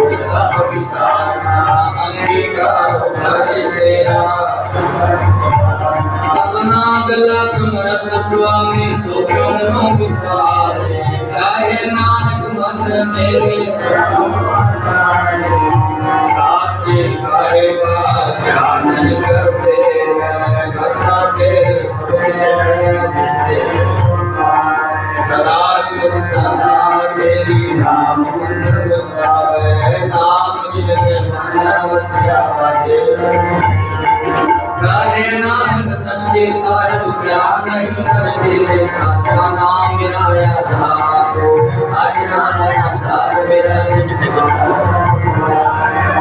ਸਭ ਵਿਸਾਰਨਾ ਅੰਗੀਕਾਰ ਭਰੇ ਤੇਰਾ ਸਭਨਾ ਗਲਾ ਸਮਰਤ ਸੁਆਮੀ ਸੋ ਕਿਉ ਵਿਸਾਰੇ ਕਾਹੇ ਨਾਨਕ ਮਨ ਮੇਰੇ ਸਾਚੇ ਸਾਹਿਬਾ ਗਿਆਨ ਕਰਦੇ ਰਹਿ ਕਰਤਾ ਤੇਰੇ ਸਭ ਚਲੇ ਜਿਸ ਸਦਾ ਸ਼ੁਭ ਸਦਾ ਤੇਰੀ ਨਾਮ ਮਨ ਵਸਿਆ ਵਾਜੇ ਕਾਹੇ ਨਾਨਕ ਸੱਚੇ ਸਾਹਿਬ ਗਿਆਨ ਨਹੀਂ ਕਰ ਤੇਰੇ ਸਾਚਾ ਨਾਮ ਮੇਰਾ ਆਧਾਰੋ ਸਾਚ ਨਾਮ ਆਧਾਰ ਮੇਰਾ ਜਿਨ ਕੇ ਸਭ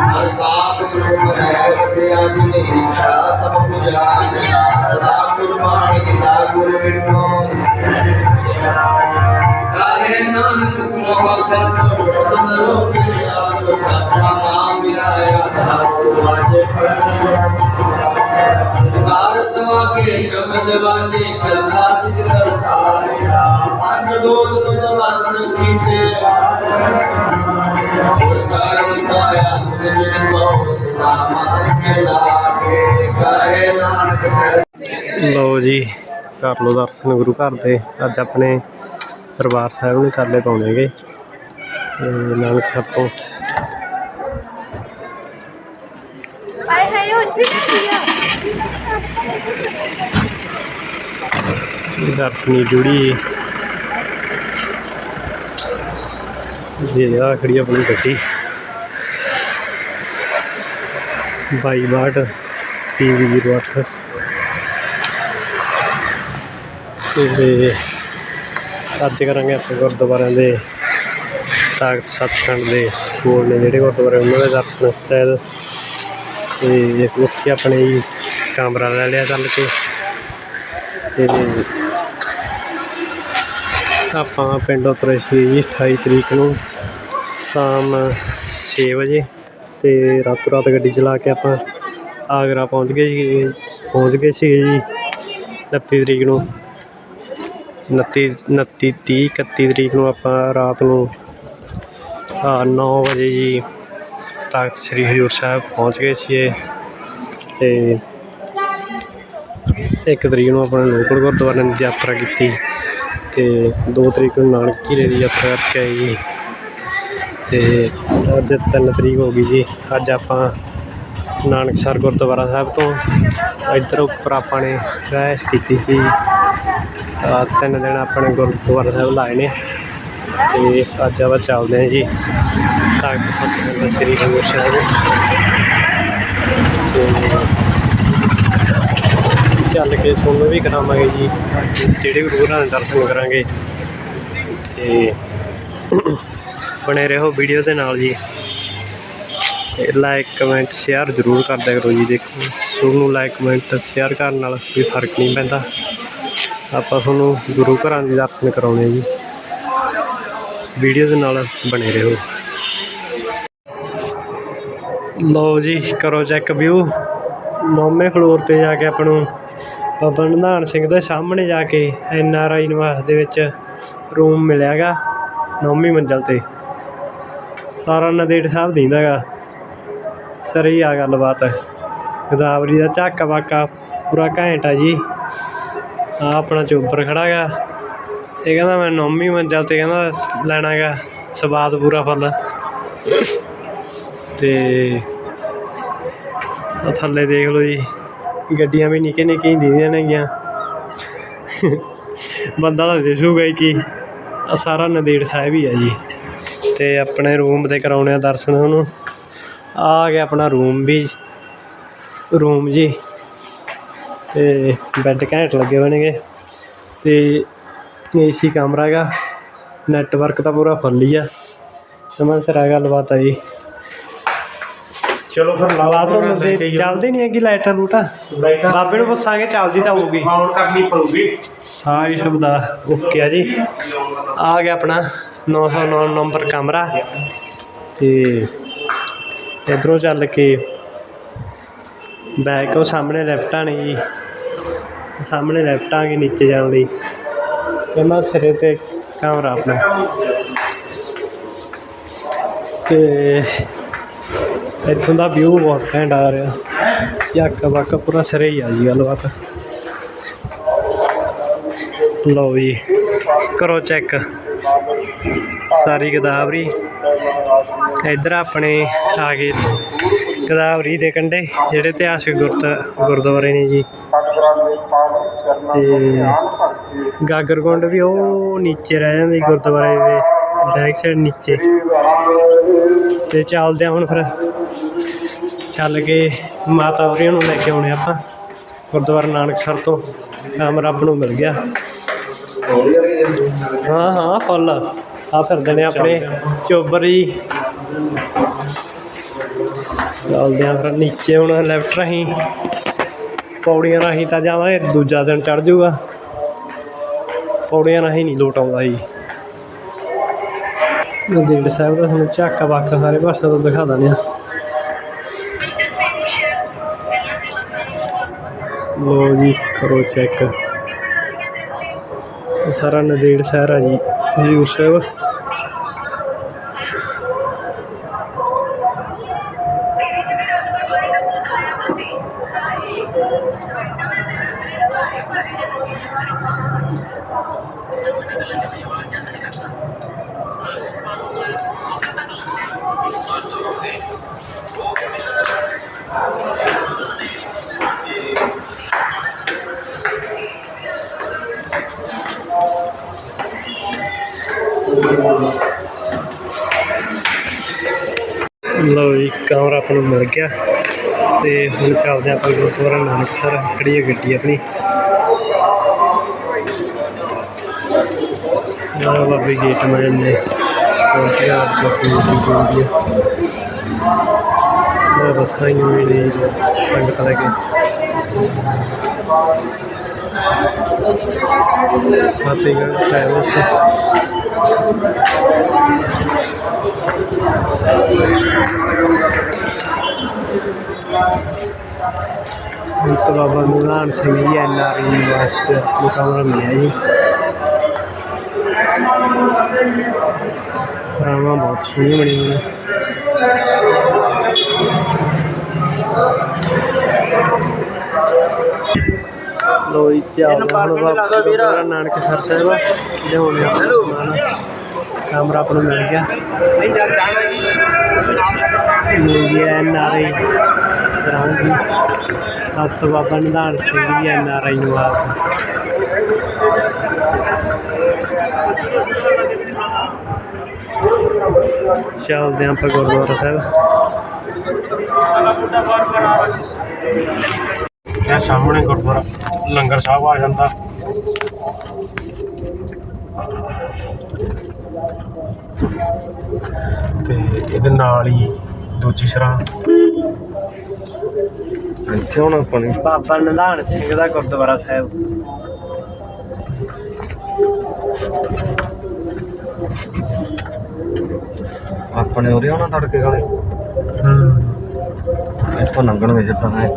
ਹਰ ਸਾਥ ਸੁਖ ਰਹਿ ਵਸਿਆ ਜਿਨ ਇੱਛਾ ਸਭ ਪੁਜਾਰਿਆ ਸਦਾ ਕੁਰਬਾਨ ਕੀਤਾ ਗੁਰ ਵਿਟੋ ਕਾਹੇ ਨਾਨਕ ਸੁਣੋ ਸਤ ਸ਼ਬਦ ਨਰੋਪਿਆ ਤੋ ਸਾਚਾ ਨਾਮ ਵਾਜੇ ਕਾਰ ਸਵਾ ਸ਼ਬਦ ਵਾਜੇ ਕੱਲਾ ਜਿਤ ਕਰਤਾਰਿਆ। ਪੰਜ ਦੋਲ ਤੁਧ ਵਸ ਕੀਤੇ। ਹੋਰ ਕਾਰਨ ਪਾਇਆ, ਤੁਧ ਜਿਨ ਕੋ ਸਦਾ ਮਾਰ ਕੇ ਲਾਗੇ। ਕਹੇ ਨਾਨਕ ਤੇ ਜੀ, ਕਰ ਲਓ ਦਰਸ਼ਨ ਗੁਰੂ ਘਰ ਦੇ। ਅੱਜ ਆਪਣੇ ਦਰਬਾਰ ਸਾਹਿਬ ਨੂੰ ਕਰਲੇ ਪਾਉਣੇਗੇ ਤੇ ਨਾਨਕਸਰ ਤੋਂ ਆਏ ਹਾਏ ਉੱਥੇ ਕੀ ਆ ਇਹ ਦਰਸ਼ਨੀ ਜੁੜੀ। ਇਹ ਆ ਖੜੀ ਆਪਣੀ ਗੱਡੀ। ਬਾਈ ਬਾਟ ਟੀਵੀ ਜ਼ੀਰੋ ਅੱਠ ਤੇ। ਅੱਜ ਕਰਾਂਗੇ ਆਪਾਂ ਗੁਰਦੁਆਰਿਆਂ ਦੇ ਤਾਕਤ ਸੱਚਖੰਡ ਦੇ। ਕੋਲ ਨੇ ਜਿਹੜੇ ਗੁਰਦੁਆਰੇ, ਉਹਨਾਂ ਦੇ ਦਰਸ਼ਨ ਸ਼ਾਇਦ ਤੇ ਉੱਥੇ ਆਪਣੇ ਜੀ ਕਮਰਾ ਲੈ ਲਿਆ ਚੱਲ ਕੇ। ਤੇ ਆਪਾਂ ਪਿੰਡੋਂ ਤੁਰੇ ਸੀ ਜੀ 28 ਤਰੀਕ ਨੂੰ ਸ਼ਾਮ 6 ਵਜੇ ਤੇ ਰਾਤੋਂ ਰਾਤ ਗੱਡੀ ਚਲਾ ਕੇ ਆਪਾਂ ਆਗਰਾ ਪਹੁੰਚ ਗਏ ਸੀ ਪਹੁੰਚ ਗਏ ਸੀ ਜੀ 29 ਤਰੀਕ ਨੂੰ। 29 29 30 31 ਤਰੀਕ ਨੂੰ ਆਪਾਂ ਰਾਤ ਨੂੰ ਆ 9 ਵਜੇ ਜੀ ਤਖਤ ਸ੍ਰੀ ਹਜ਼ੂਰ ਸਾਹਿਬ ਪਹੁੰਚ ਗਏ ਸੀ ਤੇ ਇੱਕ ਤਰੀਕ ਨੂੰ ਆਪਣੇ ਲੋਕਲ ਗੁਰਦੁਆਰੇ ਦੀ ਯਾਤਰਾ ਕੀਤੀ ਤੇ 2 ਤਰੀਕ ਨੂੰ ਨਾਨਕ ਝੀਰੇ ਦੀ ਯਾਤਰਾ ਕਰਕੇ ਆਏ ਜੀ। ਤੇ ਅੱਜ 3 ਤਰੀਕ ਹੋ ਗਈ ਜੀ। ਅੱਜ ਆਪਾਂ ਨਾਨਕਸਰ ਗੁਰਦੁਆਰਾ ਸਾਹਿਬ ਤੋਂ ਇੱਧਰ ਉੱਪਰ ਆਪਾਂ ਨੇ ਰਹਿਸ਼ ਕੀਤੀ ਸੀ। ਤਿੰਨ ਦਿਨ ਆਪਣੇ ਗੁਰਦੁਆਰਾ ਸਾਹਿਬ ਲਾਏ ਨੇ। ਤੇ ਅੱਜ ਆਪਾਂ ਚੱਲਦੇ ਹਾਂ ਜੀ। ਤਖਤ ਸਤਿਗੁਰੂ ਸ੍ਰੀ ਹਜ਼ੂਰ ਸਾਹਿਬ। ਤੇ ਚੱਲ ਕੇ ਤੁਹਾਨੂੰ ਵੀ ਕਰਾਵਾਂਗੇ ਜੀ। ਜਿਹੜੇ ਗੁਰੂ ਘਰਾਂ ਦੇ ਦਰਸ਼ਨ ਕਰਾਂਗੇ। ਤੇ ਬਣੇ ਰਹੋ ਵੀਡੀਓ ਦੇ ਨਾਲ ਜੀ। ਲਾਈਕ ਕਮੈਂਟ ਸ਼ੇਅਰ ਜ਼ਰੂਰ ਕਰਦਿਆ ਕਰੋ ਜੀ। ਦੇਖੋ ਤੁਹਾਨੂੰ ਲਾਈਕ ਕਮੈਂਟ ਸ਼ੇਅਰ ਕਰਨ ਨਾਲ ਕੋਈ ਫ਼ਰਕ ਨਹੀਂ ਪੈਂਦਾ। ਆਪਾਂ ਤੁਹਾਨੂੰ ਗੁਰੂ ਘਰਾਂ ਦੇ ਦਰਸ਼ਨ ਕਰਾਉਣੇ ਜੀ। ਵੀਡੀਓ ਦੇ ਨਾਲ ਬਣੇ ਰਹੋ। ਲਓ ਜੀ, ਕਰੋ ਚੈੱਕ ਵਿਊ ਨੌਵੇਂ ਫਲੋਰ ਤੇ ਜਾ ਕੇ ਆਪਾਂ ਨੂੰ ਬਾਬਾ ਨਿਧਾਨ ਸਿੰਘ ਦੇ ਸਾਹਮਣੇ ਜਾ ਕੇ ਐਨ ਆਰ ਆਈ ਨਿਵਾਸ ਦੇ ਵਿੱਚ ਰੂਮ ਮਿਲਿਆਗਾ ਨੌਵੀਂ ਮੰਜ਼ਲ ਤੇ। ਸਾਰਾ ਨਦੇੜ ਸਾਹਿਬ ਦੀਂਦਾਗਾ ਸਰੀ ਆ ਗੱਲਬਾਤ। ਗੋਦਾਵਰੀ ਦਾ ਝਾਕਾ ਵਾਕਾ ਪੂਰਾ ਘੈਂਟ ਆ ਜੀ। ਆ ਆਪਣਾ ਚੋਬਰ ਖੜਾ ਗਾ ਇਹ ਕਹਿੰਦਾ ਮੈਂ ਨੌਵੀਂ ਮੰਜ਼ਲ ਤੇ ਕਹਿੰਦਾ ਲੈਣਾ ਗਾ ਸਵਾਦ ਪੂਰਾ ਫਲ। ਅਤੇ ਆ ਥੱਲੇ ਦੇਖ ਲਓ ਜੀ, ਗੱਡੀਆਂ ਵੀ ਨਿੱਕੇ ਨਿੱਕੇ ਹੀ ਦੀਦੀਆਂ ਨੇਗੀਆਂ। ਬੰਦਾ ਤਾਂ ਦਿਸੂਗਾ ਹੀ ਕੀ ਆ ਸਾਰਾ ਨੰਦੇੜ ਸਾਹਿਬ ਹੀ ਆ ਜੀ। ਤੇ ਆਪਣੇ ਰੂਮ ਦੇ ਕਰਾਉਣੇ ਆ ਦਰਸ਼ਨ ਉਹਨੂੰ। ਆ ਗਿਆ ਆਪਣਾ ਰੂਮ ਵੀ, ਰੂਮ ਜੀ। ਤੇ ਬੈੱਡ ਘੈਂਟ ਲੱਗੇ ਹੋਣਗੇ। ਨੇਗੇ ਤੇ ਏਸੀ ਕਮਰਾ ਹੈਗਾ ਨੈਟਵਰਕ ਤਾਂ ਪੂਰਾ ਫੁੱਲ ਹੀ ਆ। ਸਮਝ ਸਿਰ ਆ ਗੱਲਬਾਤ ਆ ਜੀ। ਚਲੋ ਫਿਰ ਬਾਥਰੂਮ ਦੇ ਚੱਲਦੀ ਨਹੀਂ ਹੈਗੀ ਲਾਈਟਾਂ ਲੂਟਾਂ। ਲਾਈਟਾਂ ਬਾਬੇ ਨੂੰ ਪੁੱਛਾਂਗੇ ਚੱਲਦੀ ਤਾਂ ਹੋਊਗੀ। ਫਾਉਲ ਕਰਨੀ ਪਊਗੀ। ਸਾਰੀ ਸੁਵਿਧਾ ਓਕੇ ਆ ਜੀ। ਆ ਗਿਆ ਆਪਣਾ 909 ਨੰਬਰ ਕਮਰਾ। ਤੇ ਇਧਰੋਂ ਚੱਲ ਕੇ ਬੈਕ ਉਹ ਸਾਹਮਣੇ ਲੈਫਟਾਂ ਨੇ ਜੀ। ਸਾਹਮਣੇ ਲੈਫਟਾਂ ਕੇ ਨੀਚੇ ਜਾਣ ਲਈ। ਇਹਨਾਂ ਸਿਰੇ ਤੇ ਕਮਰਾ ਆਪਣਾ। ਤੇ ਇੱਥੋਂ ਦਾ ਵਿਊ ਬਹੁਤ ਘੈਂਟ ਆ ਰਿਹਾ। ਯਾਕ ਵਾਕ ਪੂਰਾ ਸਿਰੇ ਹੀ ਆ ਜੀ ਗੱਲਬਾਤ। ਲਓ ਜੀ, ਕਰੋ ਚੈੱਕ ਸਾਰੀ ਗਦਾਵਰੀ ਇੱਧਰ ਆਪਣੇ ਆ ਗਏ। ਗਦਾਵਰੀ ਦੇ ਕੰਢੇ, ਜਿਹੜੇ ਇਤਿਹਾਸਕ ਗੁਰਤ, ਗੁਰਦੁਆਰੇ ਨੇ ਜੀ। ਤੇ ਗਾਗਰਗੁੰਡ ਵੀ ਉਹ ਨੀਚੇ ਰਹਿ ਜਾਂਦੇ ਗੁਰਦੁਆਰੇ ਦੇ ਬੈਕ ਸਾਈਡ ਨੀਚੇ। ਤੇ ਚੱਲਦੇ ਹਾਂ ਹੁਣ ਫਿਰ। ਚੱਲ ਕੇ ਮਾਤਾ ਹੋਰੀਆਂ ਨੂੰ ਲੈ ਕੇ ਆਉਣੇ ਆਪਾਂ। ਗੁਰਦੁਆਰਾ ਨਾਨਕਸਰ ਤੋਂ। ਕੰਮ ਰੱਬ ਨੂੰ ਮਿਲ ਗਿਆ। ਹਾਂ ਹਾਂ, ਫੁੱਲ। ਆ ਫਿਰਦੇ ਨੇ ਆਪਣੇ। ਚੋਬਰ ਜੀ। ਚੱਲਦੇ ਆ ਫਿਰ ਨੀਚੇ ਹੁਣ ਲੈਫਟ ਰਾਹੀਂ, ਪੌੜੀਆਂ ਰਾਹੀਂ ਤਾਂ ਜਾਵਾਂਗੇ, ਦੂਜਾ ਦਿਨ ਚੜ ਜਾਊਗਾ। ਪੌੜੀਆਂ ਰਾਹੀਂ ਨਹੀਂ ਲੋਟ ਆਉਂਦਾ ਜੀ। ਨੰਦੇੜ ਸਾਹਿਬ ਦਾ ਤੁਹਾਨੂੰ ਝਾਕਾ ਬਾਕਾ ਸਾਰੇ ਪਾਸੇ ਤੋਂ ਦਿਖਾ ਦਿੰਦੇ ਆ ਲੋ ਜੀ, ਕਰੋ ਚੈੱਕ ਸਾਰਾ ਨੰਦੇੜ ਸ਼ਹਿਰ ਆ ਜੀ, ਹਜ਼ੂਰ ਸਾਹਿਬ। ਲਓ ਜੀ ਕਮਰਾ ਆਪਾਂ ਨੂੰ ਮਿਲ ਗਿਆ ਤੇ ਹੁਣ ਚੱਲਦੇ ਆਪਾਂ ਗੁਰਦੁਆਰਾ ਨਾਨਕਸਰ ਖੜੀ ਹੈ ਗੱਡੀ ਆਪਣੀ। ਯਾਰ ਬਾਬੇ ਗੇਟ ਮੈਨ ਨੇ। ਸਪੋਰਟੀਆ ਬਾਬੇ ਦੀ ਗੋਲੀ ਮੈਂ ਬੱਸਾਂ ਹੀ ਨਹੀਂ ਮਿਲੀ ਸੰਗਤ ਲੈ ਕੇ। ਫਤਿਹਗੜ੍ਹ ਸਾਹਿਬ ਉੱਤੇ ਸੰਤ ਬਾਬਾ Nidhan Singh ji N R I ਵਾਸਤੇ ਨੂੰ ਕਮਰਾ ਮਿਲਿਆ ਜੀ ਰਾਮਾ ਬਹੁਤ ਸੋਹਣੀ ਬਣੀ ਹੋਈ ਲੋ ਕੀ ਹਾਲ ਹੈ ਹੁਣ ਬਾਬਾ ਨਾਨਕ ਸਰ ਸਾਹਿਬ। ਲਿਆਉਣੇ ਆ ਕਮਰਾ ਆਪਾਂ ਨੂੰ ਮਿਲ ਗਿਆ। ਨਹੀਂ ਜਾ ਜਾਣਾ ਜੀ ਮਿਲ ਗਿਆ ਐਨ ਆਰ ਆਈ। ਕਰਾਂਗੀ ਸਤ ਬਾਬਾ Nidhan Singh ji N R I ਨਿਵਾਸ ਚੱਲਦੇ ਆਪਾਂ ਗੁਰਦੁਆਰਾ ਸਾਹਿਬ। ਇਹ ਸਾਹਮਣੇ ਗੁਰਦੁਆਰਾ ਲੰਗਰ ਸਾਹਿਬ ਆ ਜਾਂਦਾ। ਤੇ ਇਹਦੇ ਨਾਲ ਹੀ ਦੂਜੀ ਸਰਾਂ। ਇੱਥੇ ਹੁਣ ਆਪਾਂ ਨੇ ਬਾਬਾ ਨਿਧਾਨ ਸਿੰਘ ਦਾ ਗੁਰਦੁਆਰਾ ਸਾਹਿਬ। ਆਪਣੇ ਉਰੇ ਆਉਣਾ ਤੜਕੇ ਵਾਲੇ? ਹੂੰ। ਇੱਥੋਂ ਲੰਘਣਗੇ ਜਿੱਦਾਂ ਹੈ।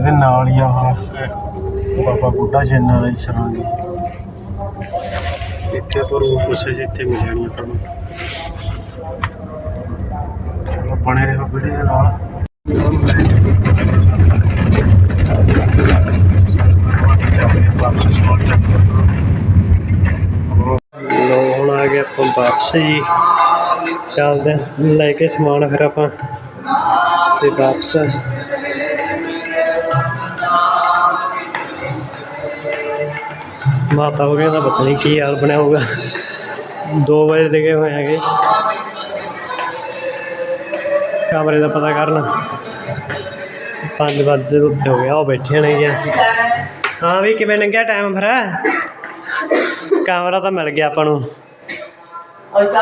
ਇਹਦੇ ਨਾਲ ਹੀ ਆਹ ਬਾਬਾ ਬੁੱਢਾ ਜੈਨਾਂ ਦੀ ਸਰਾਂ ਦੀ। ਇੱਥੇ ਪਰ ਉਹ ਕੁਛ ਜਿੱਥੇ ਮਿਲ ਜਾਣੀ ਆਪਾਂ ਨੂੰ। ਚਲੋ ਬਣੇ ਰਹੋ ਵੀਡੀਓ ਦੇ ਨਾਲ। ਲੋ ਹੁਣ ਆ ਗਏ ਆਪਾਂ ਵਾਪਸ। ਜੀ ਚੱਲਦੇ ਹਾਂ, ਲੈ ਕੇ ਸਮਾਨ ਫਿਰ ਆਪਾਂ। ਤੇ ਵਾਪਸ ਮਾਤਾ ਹੋ ਗਿਆ ਤਾਂ ਪਤਾ ਨਹੀਂ ਕੀ ਹਾਲ ਬਣਿਆ ਹੋਊਗਾ। 2 ਵਜੇ ਦੇ ਗਏ ਹੋਏ ਹੈਗੇ। ਕਮਰੇ ਦਾ ਪਤਾ ਕਰਨਾ। 5 ਵਜੇ ਦੇ ਉੱਤੇ ਹੋ ਗਿਆ, ਉਹ ਬੈਠੇ ਨੇ ਗਿਆ ਹਾਂ ਵੀ, ਕਿਵੇਂ ਲੰਘਿਆ ਟਾਈਮ ਫਿਰ? ਕਮਰਾ ਤਾਂ ਮਿਲ ਗਿਆ ਆਪਾਂ ਨੂੰ।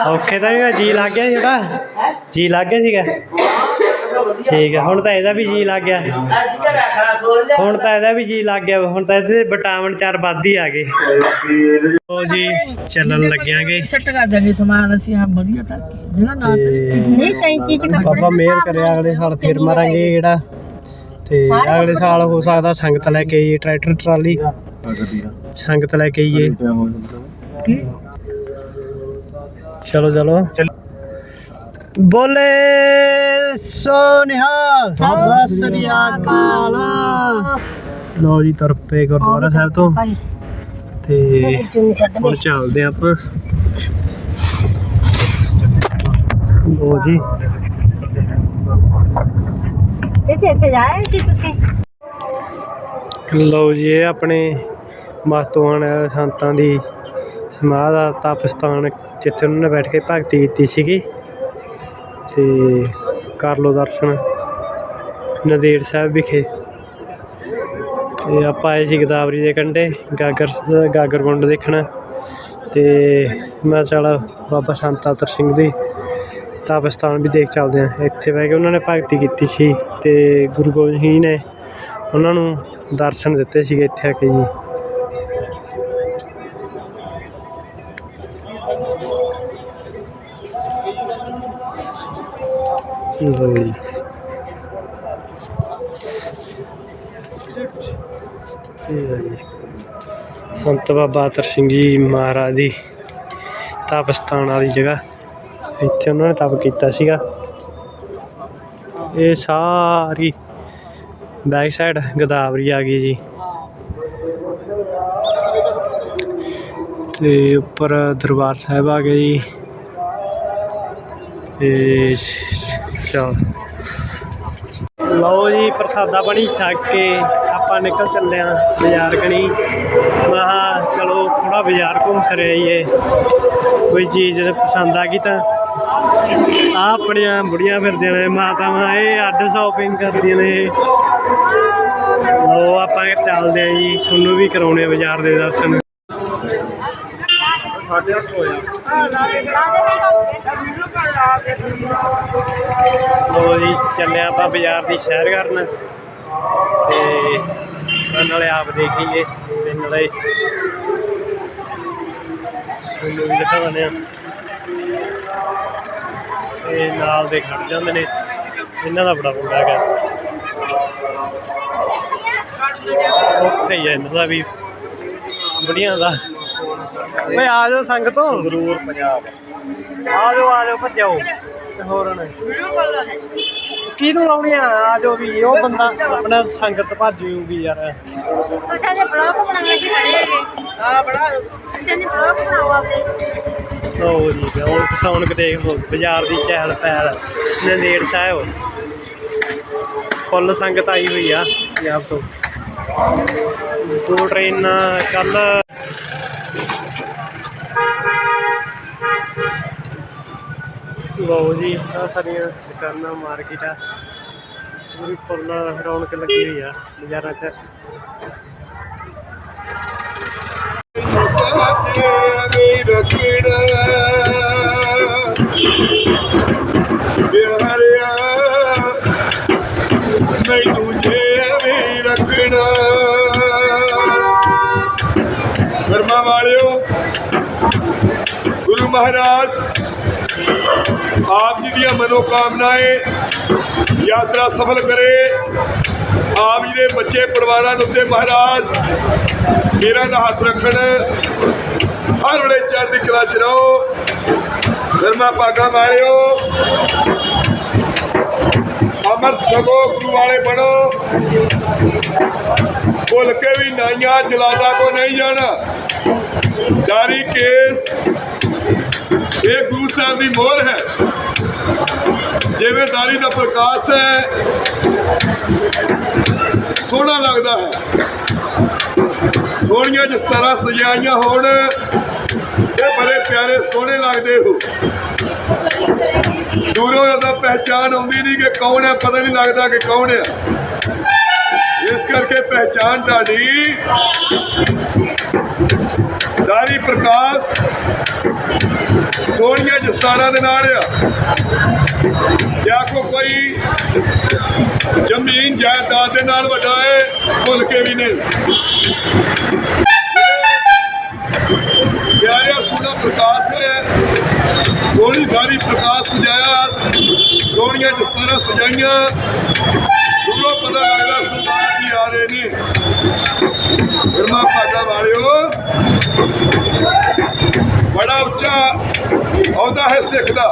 ਔਖੇ ਤਾਂ ਨਹੀਂ ਜੀ ਲੱਗ ਗਿਆ ਜਿਹੜਾ ਜੀ ਲੱਗ ਗਿਆ ਸੀਗਾ? ਠੀਕ ਹੈ ਹੁਣ ਤਾਂ ਇਹਦਾ ਵੀ ਜੀ ਲੱਗ ਗਿਆ। ਹੁਣ ਤਾਂ ਇਹਦਾ ਵੀ ਜੀ ਲੱਗ ਗਿਆ ਹੁਣ ਤਾਂ ਇਹਦੇ ਵਿਟਾਮਿਨ ਚਾਰ ਵੱਧ ਹੀ ਆ ਗਏ। ਉਹ ਜੀ ਚੱਲਣ ਲੱਗਿਆਂਗੇ ਸੈੱਟ ਕਰ ਦਾਂਗੇ ਸਮਾਨ ਅਸੀਂ ਆ ਵਧੀਆ ਤੱਕ ਜਿਹੜਾ ਨਾ ਤੇ ਨਹੀਂ ਟੈਂਕੀ ਚ ਬਾਬਾ ਮਿਹਰ ਕਰਿਆ ਅਗਲੇ ਸਾਲ ਫਿਰ ਮਾਰਾਂਗੇ ਜਿਹੜਾ। ਤੇ ਅਗਲੇ ਸਾਲ ਹੋ ਸਕਦਾ ਸੰਗਤ ਲੈ ਕੇ ਆਈਏ ਟਰੈਕਟਰ ਟਰਾਲੀ। ਸੰਗਤ ਲੈ ਕੇ ਆਈਏ। ਚਲੋ ਚਲੋ। ਬੋਲੇ। ਸੋਨਿਹਾਲ। ਸਤਿ ਸ੍ਰੀ ਅਕਾਲ। ਲੋ ਜੀ ਤੁਰ ਪਏ ਗੁਰਦੁਆਰਾ ਸਾਹਿਬ ਤੋਂ। ਤੇ ਹੁਣ ਚੱਲਦੇ ਹਾਂ ਆਪਾਂ। ਲੋ ਜੀ। ਇੱਥੇ ਇੱਥੇ ਜਾਏ ਕਿ ਤੁਸੀਂ? ਲਓ ਜੀ ਇਹ ਆਪਣੇ ਮਸਤਵਾਨ ਸੰਤਾਂ ਦੀ ਸਮਾਧ ਆ ਤਪਸਥਾਨ ਜਿੱਥੇ ਉਹਨਾਂ ਨੇ ਬੈਠ ਕੇ ਭਗਤੀ ਕੀਤੀ ਸੀਗੀ। ਤੇ ਕਰ ਲਓ ਦਰਸ਼ਨ ਨਦੇੜ ਸਾਹਿਬ ਵਿਖੇ। ਤੇ ਆਪਾਂ ਆਏ ਸੀ ਗਦਾਵਰੀ ਦੇ ਕੰਢੇ, ਗਾਗਰ ਗਾਗਰ ਕੁੰਡ ਦੇਖਣ। ਤੇ ਮੈਂ ਚਲ ਬਾਬਾ ਸੰਤਾਤਰ ਸਿੰਘ ਦੀ ਤਪਸਥਾਨ ਵੀ ਦੇਖ ਚੱਲਦੇ ਆ ਇੱਥੇ ਬਹਿ ਕੇ ਉਹਨਾਂ ਨੇ ਭਗਤੀ ਕੀਤੀ ਸੀ ਤੇ ਗੁਰੂ ਗੋਬਿੰਦ ਸਿੰਘ ਜੀ ਨੇ ਉਹਨਾਂ ਨੂੰ ਦਰਸ਼ਨ ਦਿੱਤੇ ਸੀਗੇ ਇੱਥੇ ਆ ਕੇ ਜੀ। ਲਓ ਜੀ ਸੰਤ ਬਾਬਾ ਅਤਰ ਸਿੰਘ ਜੀ ਮਹਾਰਾਜ ਦੀ ਤਪਸਥਾਨ ਵਾਲੀ ਜਗ੍ਹਾ। ਇੱਥੇ ਉਹਨਾਂ ਨੇ ਤਪ ਕੀਤਾ ਸੀਗਾ। ਇਹ ਸਾਰੀ ਬੈਕ ਸਾਈਡ ਗੋਦਾਵਰੀ ਆ ਗਈ ਜੀ। ਤੇ ਉੱਪਰ ਦਰਬਾਰ ਸਾਹਿਬ ਆ ਗਿਆ ਜੀ। ਤੇ ਚਲ ਲਓ ਜੀ, ਪ੍ਰਸਾਦਾ ਬਣੀ ਛਕ ਕੇ ਆਪਾਂ ਨਿਕਲ ਚੱਲੇ ਆਂ ਬਾਜ਼ਾਰ ਕਣੀ। ਮਹਾ ਚਲੋ ਥੋੜਾ ਬਾਜ਼ਾਰ ਘੁੰਮ ਫਿਰ ਆਈਏ। ਕੋਈ ਚੀਜ਼ ਪਸੰਦ ਆ ਗਈ ਤਾਂ ਆ ਆਪਣੀਆਂ ਬੁੜੀਆਂ ਫਿਰਦੀਆਂ ਨੇ, ਮਾਤਾਵਾਂ ਇਹ ਅੱਡ ਸ਼ਾਪਿੰਗ ਕਰਦੀਆਂ ਨੇ। ਲੋ ਆਪਾਂ ਚੱਲਦੇ ਆ ਜੀ, ਤੁਹਾਨੂੰ ਵੀ ਕਰਾਉਣੇ ਬਾਜ਼ਾਰ ਦੇ ਦਰਸ਼ਨ। ਸਾਡੇ ਹੱਥ ਹੋਇਆ। ਲੋ ਜੀ ਚੱਲਿਆ ਆਪਾਂ ਬਾਜ਼ਾਰ ਦੀ ਸੈਰ ਕਰਨ। ਤੇ ਨਾਲੇ ਆਪ ਦੇਖੀਏ ਤੇ ਨਾਲੇ ਤੁਹਾਨੂੰ ਵੀ ਦਿਖਾ ਆ ਤੇ ਨਾਲ ਦੇ ਖੜ ਜਾਂਦੇ ਨੇ। ਇਹਨਾਂ ਦਾ ਬੜਾ ਮੁੰਡਾ ਹੈਗਾ। ਉੱਥੇ ਹੀ ਆ, ਇਹਨਾਂ ਦਾ ਵੀ। ਬੜੀਆਂ ਦਾ। ਓਏ ਆ ਜਾਓ ਸੰਗਤੋਂ ਜ਼ਰੂਰ ਪੰਜਾਬ। ਆ ਜਾਓ ਆ ਜਾਓ ਭੱਜੋ। ਤੇ ਹੋਰ ਨੇ। ਕਿਹਨੂੰ ਲਾਉਣੀਆਂ ਆ? ਜਾਓ ਵੀ ਉਹ ਬੰਦਾ ਆਪਣਾ ਸੰਗਤ ਭੱਜ ਜੂਗੀ ਯਾਰ। ਅੱਛਾ ਜੇ ਬਲੌਗ ਬਣਾਉਣਾ ਜੀ ਖੜੇ ਹੈਗੇ। ਹਾਂ ਬਣਾ ਅੱਛਾ ਜੀ ਬਲੌਗ ਬਣਾਓ ਆਪੇ ਲਓ ਜੀ ਹੁਣ ਸੌਣਕ ਦੇਖ ਲਓ ਬਾਜ਼ਾਰ ਦੀ ਚਹਿਲ ਪਹਿਲ ਨੰਦੇੜ ਸਾਹਿਬ। ਫੁੱਲ ਸੰਗਤ ਆਈ ਹੋਈ ਆ ਪੰਜਾਬ ਤੋਂ। ਦੋ ਟ੍ਰੇਨਾਂ ਕੱਲ ਲਓ ਜੀ ਆ ਸਾਰੀਆਂ ਦੁਕਾਨਾਂ ਮਾਰਕੀਟ ਆ। ਪੂਰੀ ਫੁੱਲ ਰੌਣਕ ਲੱਗੀ ਹੋਈ ਆ ਬਾਜ਼ਾਰਾਂ 'ਚ। ਬਿਹਾਰਿਆ ਮੈਂ ਵੀ ਰੱਖਣਾ ਕਰਮਾ ਵਾਲਿਓ, ਗੁਰੂ ਮਹਾਰਾਜ ਆਪ ਜੀ ਦੀਆਂ ਮਨੋਕਾਮਨਾਏ ਯਾਤਰਾ ਸਫਲ ਕਰੇ। ਆਪ ਜੀ ਦੇ ਬੱਚੇ ਪਰਿਵਾਰਾਂ ਦੇ ਉੱਤੇ ਮਹਾਰਾਜ, ਮੇਰਾ ਦਾ ਹੱਥ ਰੱਖਣ। ਹਰ ਵੇਲੇ ਚੜ੍ਹਦੀ ਕਲਾ ਚ ਰਹੋ। ਧਰਮਾ ਭਾਗਾ ਮਾਰਿਓ। ਅਮਰਤ ਸਗੋ ਗੁਰੂ ਵਾਲੇ ਬਣੋ। ਭੁੱਲ ਕੇ ਵੀ ਨਾਈਆਂ ਜਲਾਦਾ ਕੋ ਨਹੀਂ ਜਾਣਾ। ਡਾਰੀ ਕੇਸ ਇਹ ਗੁਰੂ ਸਾਹਿਬ ਦੀ ਮੋਹਰ ਹੈ। ਜਿਵੇਂ ਦਾ ਪ੍ਰਕਾਸ਼ ਹੈ, ਸੋਹਣਾ ਲੱਗਦਾ ਹੈ। ਸੋਹਣੀਆਂ ਜਿਸ ਤਰ੍ਹਾਂ ਸਜਾਈਆਂ ਹੋਣ, ਇਹ ਬੜੇ ਪਿਆਰੇ ਸੋਹਣੇ ਲੱਗਦੇ ਹੋ। ਦੂਰੋਂ ਉਹਦਾ ਪਹਿਚਾਨ ਆਉਂਦੀ ਨਹੀਂ ਕਿ ਕੌਣ ਹੈ, ਪਤਾ ਨਹੀਂ ਲੱਗਦਾ ਕਿ ਕੌਣ ਹੈ। ਇਸ ਕਰਕੇ ਪਹਿਚਾਨ ਤੁਹਾਡੀ। ਦਾਰੀ ਪ੍ਰਕਾਸ਼ ਸੋਹਣੀਆਂ ਜਸਤਾਰਾਂ ਦੇ ਨਾਲ ਆ। ਜਾਂ ਕੋ ਕੋਈ ਜ਼ਮੀਨ ਜਾਇਦਾਦ ਦੇ ਨਾਲ ਵੱਡਾ ਹੈ ਭੁੱਲ ਕੇ ਵੀ ਨਹੀਂ। ਪਿਆਰਿਆ ਸੋਹਣਾ ਪ੍ਰਕਾਸ਼ ਹੈ ਸੋਹਣੀ ਦਾਰੀ ਪ੍ਰਕਾਸ਼ ਸਜਾਇਆ। ਸੋਹਣੀਆਂ ਦਸਤਾਰਾਂ ਸਜਾਈਆਂ। ਦੂਰੋਂ ਪਤਾ ਲੱਗਦਾ ਸਰਦਾਰ ਜੀ ਆ ਰਹੇ ਨੇ। ਗਰਮਾ ਭਾਗਾ ਵਾਲਿਓ। ਬੜਾ ਉੱਚਾ ਅਹੁਦਾ ਹੈ ਸਿੱਖ ਦਾ।